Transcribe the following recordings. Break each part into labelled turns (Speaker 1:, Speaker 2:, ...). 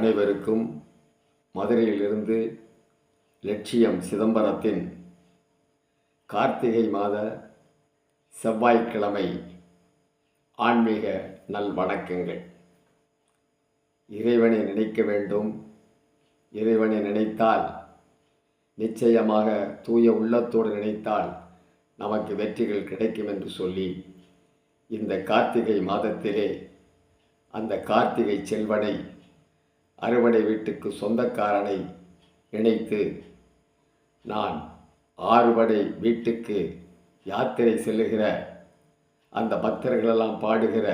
Speaker 1: அனைவருக்கும் மதுரையிலிருந்து லட்சியம் சிதம்பரத்தின் கார்த்திகை மாத செவ்வாய்க்கிழமை ஆன்மீக நல் வணக்கங்கள். இறைவனை நினைக்க வேண்டும். இறைவனை நினைத்தால் நிச்சயமாக தூய உள்ளத்தோடு நினைத்தால் நமக்கு வெற்றிகள் கிடைக்கும் என்று சொல்லி இந்த கார்த்திகை மாதத்திலே அந்த கார்த்திகை செல்வனை அறுவடை வீட்டுக்கு சொந்தக்காரனை நினைத்து நான் ஆறுபடை வீட்டுக்கு யாத்திரை செல்லுகிற அந்த பக்தர்களெல்லாம் பாடுகிற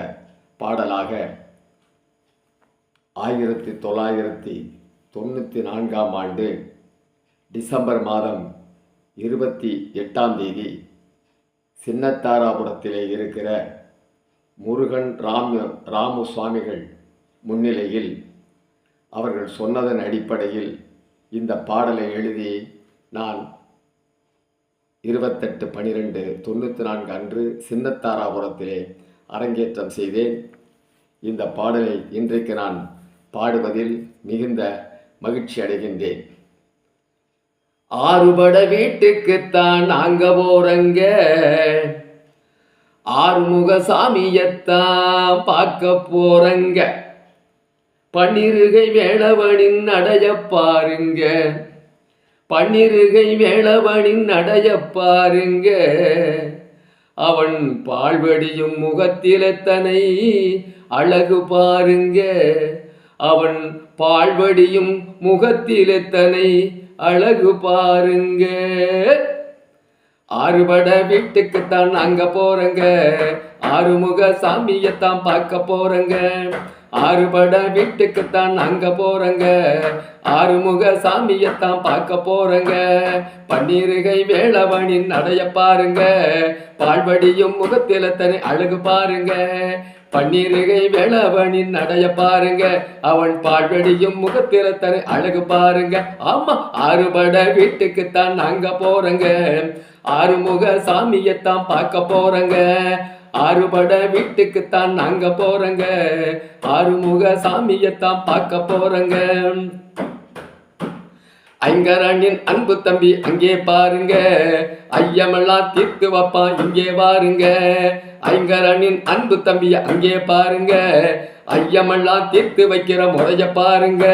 Speaker 1: பாடலாக ஆயிரத்தி தொள்ளாயிரத்தி தொண்ணூற்றி நான்காம் ஆண்டு டிசம்பர் மாதம் இருபத்தி எட்டாம் தேதி சின்னத்தாராபுரத்திலே இருக்கிற முருகன் ராம ராமு சுவாமிகள் முன்னிலையில் அவர்கள் சொன்னதன் அடிப்படையில் இந்த பாடலை எழுதி நான் இருபத்தெட்டு பனிரெண்டு தொண்ணூற்றி நான்கு அன்று சின்னத்தாராபுரத்திலே அரங்கேற்றம் செய்தேன். இந்த பாடலை இன்றைக்கு நான் பாடுவதில் மிகுந்த மகிழ்ச்சி அடைகின்றேன். ஆறுபட வீட்டுக்குத்தான் நாங்க போறங்க ஆறுமுக சாமியத்தான் பார்க்க போறங்க. பன்னிருகை வேளவனின் நடைய பாருங்க பன்னிருகை வேளவனின் நடைய பாருங்க அவன் பால்வடியும் முகத்திலத்தனை அழகு பாருங்க. அவன் பால்வடியும் முகத்திலத்தனை அழகு பாருங்க. ஆறுபட வீட்டுக்குத்தான் அங்க போறங்க. ஆறுமுக சாமியத்தான் பார்க்க போறங்க. ஆறுபட வீட்டுக்குத்தான் அங்க போறங்க. ஆறுமுக சாமியத்தான் பார்க்க போறங்க. பன்னீருகை வேளவனின் நடைய பாருங்க. பால்வடியும் முகத்தில தனி அழகு பாருங்க. பன்னீருகை வேளவனின் நடைய பாருங்க. அவன் பால்வடியும் முகத்தில தனி அழகு பாருங்க. ஆமா ஆறுபட வீட்டுக்குத்தான் அங்க போறங்க. ஆறுமுக சாமியத்தான் பார்க்க போறங்க. ஆறுபட வீட்டுக்குத்தான் நாங்க போறங்க. ஆறுமுக சாமியத்தான் பார்க்க போறங்க. ஐங்கரனின் அன்பு தம்பி அங்கே பாருங்க. ஐயமெல்லாம் தீர்த்து வைப்பான் இங்கே பாருங்க ஐங்கரனின் அன்பு தம்பி அங்கே பாருங்க. ஐயமெல்லாம் தீர்த்து வைக்கிற முறைய பாருங்க.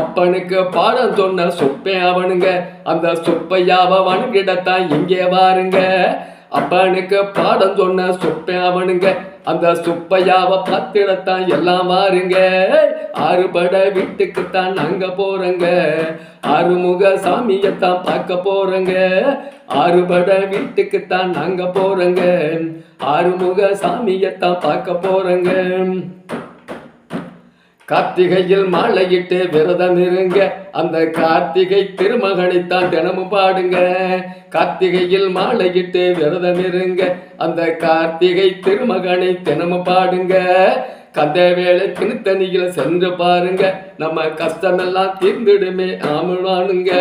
Speaker 1: அப்பனுக்கு பாடம் சொன்ன சொப்பை அவனுங்க. அந்த சொப்பையாவ வணங்கிடத்தான் இங்கே பாருங்க அப்பனுக்கு பாடம் சொன்ன சொப்பே அவனுங்க. அந்த சுப்பையாவ பார்த்திடத்தான் எல்லாம் வாருங்க. ஆறுபட வீட்டுக்குத்தான் நாங்க போறங்க. ஆறுமுக சாமியத்தான் பார்க்க போறங்க. ஆறுபட வீட்டுக்குத்தான் நாங்க போறங்க. ஆறுமுக சாமியத்தான் பார்க்க போறங்க. கார்த்திகையில் மாலையிட்டு விரதம் இருங்க. அந்த கார்த்திகை திருமகனைத்தான் தினமும் பாடுங்க. கார்த்திகையில் மாலையிட்டு விரதம் இருங்க. அந்த கார்த்திகை திருமகனை தினமும் பாடுங்க. கந்த வேலை திருத்தணியில சென்று பாருங்க. நம்ம கஷ்டமெல்லாம் தீர்ந்துடுமே ஆமலானுங்க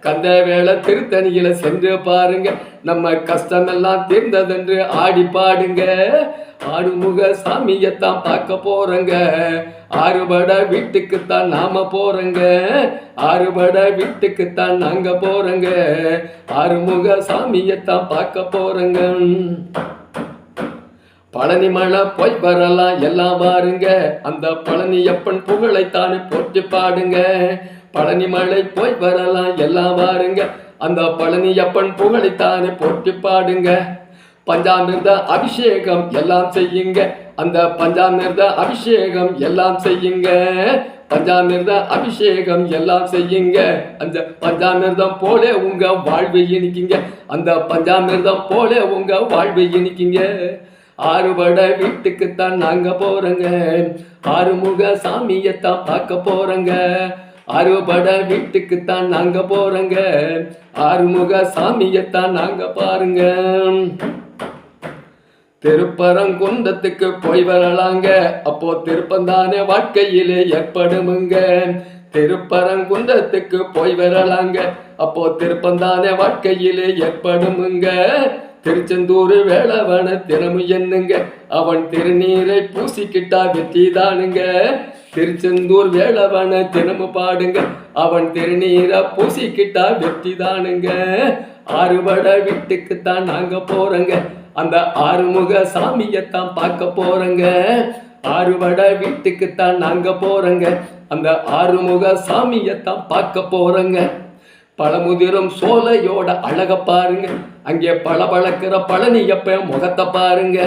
Speaker 1: கந்த வேலை திருத்தணியில சென்று பாருங்க. நம்ம கஷ்டமெல்லாம் தீர்ந்ததென்று ஆடி பாடுங்க. ஆடுமுக சாமியத்தான் பார்க்க போறங்க. ஆறுபட வீட்டுக்குத்தான் நாம போறங்க. ஆறுபட வீட்டுக்குத்தான் நாங்க போறங்க. ஆறுமுக சாமியத்தான் பார்க்க போறங்க. பழனி மழை போய் வரலாம் எல்லாம் பாருங்க அந்த பழனி எப்பன் புகழைத்தானே போட்டு பாடுங்க. பழனி மழை போய் வரலாம் எல்லாம் பாருங்க அந்த பழனி எப்பன் புகழைத்தானே போட்டு பாடுங்க. பஞ்சாமிர்த அபிஷேகம் எல்லாம் செய்யுங்க. அந்த பஞ்சாமிர்த அபிஷேகம் எல்லாம் செய்யுங்க. பஞ்சாமிர்த அபிஷேகம் எல்லாம் செய்யுங்க. அந்த பஞ்சாமிர்தம் போல உங்க வாழ்வை இனிக்குங்க. அந்த பஞ்சாமிர்தம் போல உங்க வாழ்வை இனிக்குங்க. ஆறுபட வீட்டுக்குத்தான் நாங்க போறோங்க. ஆறுமுக சாமியத்தான் பார்க்க போறோங்க. அறுபட வீட்டுக்குத்தான் நாங்க போறோங்க. ஆறுமுக சாமியத்தான் நாங்க பாருங்க. திருப்பரங்குன்றத்துக்கு போய் வரலாங்க. அப்போ திருப்பந்தானே வாழ்க்கையிலே ஏற்படுமுங்க. திருப்பரங்குன்றத்துக்கு போய் வரலாங்க. அப்போ திருப்பந்தானே வாழ்க்கையிலே ஏற்படுமுங்க. திருச்செந்தூர் வேளவன தினமும் என்னுங்க? அவன் திருநீரை பூசிக்கிட்டா வெற்றி தானுங்க. திருச்செந்தூர் வேளவன தினமும் பாடுங்க. அவன் திருநீரை பூசிக்கிட்டா வெற்றி தானுங்க. ஆறுபட வீட்டுக்குத்தான் நாங்க போறோங்க. அந்த ஆறுமுக சாமியத்தான் பார்க்க போறோங்க. ஆறுபட வீட்டுக்குத்தான் நாங்க போறோங்க. அந்த ஆறுமுக சாமியத்தான் பார்க்க போறோங்க. பழமுதிரும் சோலையோட அழக பாருங்க. அங்கே பளபளக்கிற பழனியப்ப முகத்தை பாருங்க.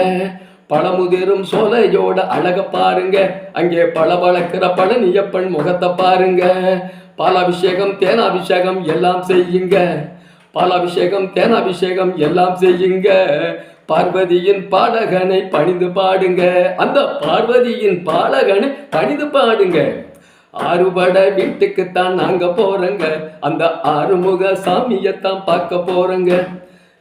Speaker 1: பழமுதிரும் சோலையோட அழக பாருங்க. அங்கே பளபளக்கிற பழனியப்பன் முகத்தை பாருங்க. பாலாபிஷேகம் தேனாபிஷேகம் எல்லாம் செய்யுங்க. பாலாபிஷேகம் தேனாபிஷேகம் எல்லாம் செய்யுங்க. பார்வதியின் பாடகனை பணிந்து பாடுங்க. அந்த பார்வதியின் பாடகனை பணிந்து பாடுங்க. ஆறுபட வீட்டுக்குத்தான் நாங்க போறோங்க. அந்த ஆறுமுக சாமியத்தான் பார்க்க போறோங்க.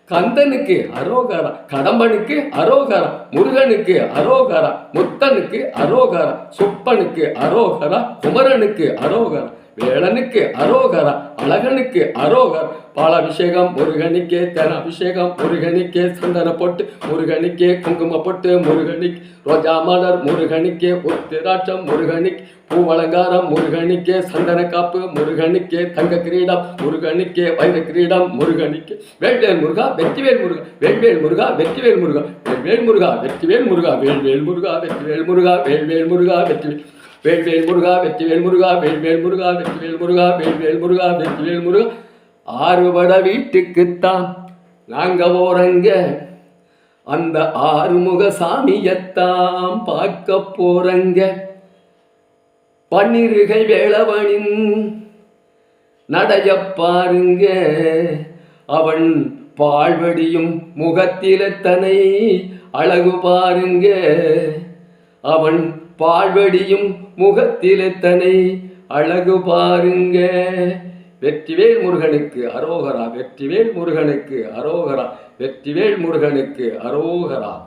Speaker 1: கந்தனுக்கு அரோகரா கடம்பனுக்கு அரோகரா முருகனுக்கு அரோகாரா முத்தனுக்கு அரோகரா சுப்பனுக்கு அரோகரா குமரனுக்கு அரோகாரா. வேளனுக்கு அரோகரா அழகனுக்கு அரோகர். பாலாபிஷேகம் முருகனுக்கே தென அபிஷேகம் முருகனுக்கே சந்தன பொட்டு முருகனுக்கே குங்கும பொட்டு முருகனுக்கு ரோஜா மலர் முருகனுக்கே உத்திராட்சம் முருகனுக்கு பூவலங்காரம் முருகனுக்கே சந்தன காப்பு முருகனுக்கே தங்க கிரீடம் முருகனுக்கே வைர கிரீடம் முருகனுக்கே. வேல்வேல் முருகா வெற்றிவேல் முருகா வேல்வேல் முருகா வெற்றிவேல் முருகா வேல்வேல் முருகா வெற்றிவேல் முருகா வேல்வேல் முருகா வெற்றிவேல் முருகா வேல்வேல் முருகா வெற்றிவேல் வேல்வேல் முருகா வெற்றிவேல் முருகா வேல்வேல் முருகா வெற்றிவேல் முருகா வேல்வேல் முருகா வெற்றிவேல் முருகா. ஆறுபட வீட்டுக்குத்தான் நாங்க போறங்க. அந்த ஆறுமுக சாமியத்தாம் பார்க்க போறங்க. பன்னிருகை வேளவனின் நடைய பாருங்க. அவன் பாழ்வடியும் முகத்திலத்தனை அழகு பாருங்க. அவன் பால்வடியும் முகத்தில் எத்தனை அழகு பாருங்க. வெற்றிவேல் முருகனுக்கு அரோகரா வெற்றிவேல் முருகனுக்கு அரோகரா வெற்றிவேல் முருகனுக்கு அரோகரா.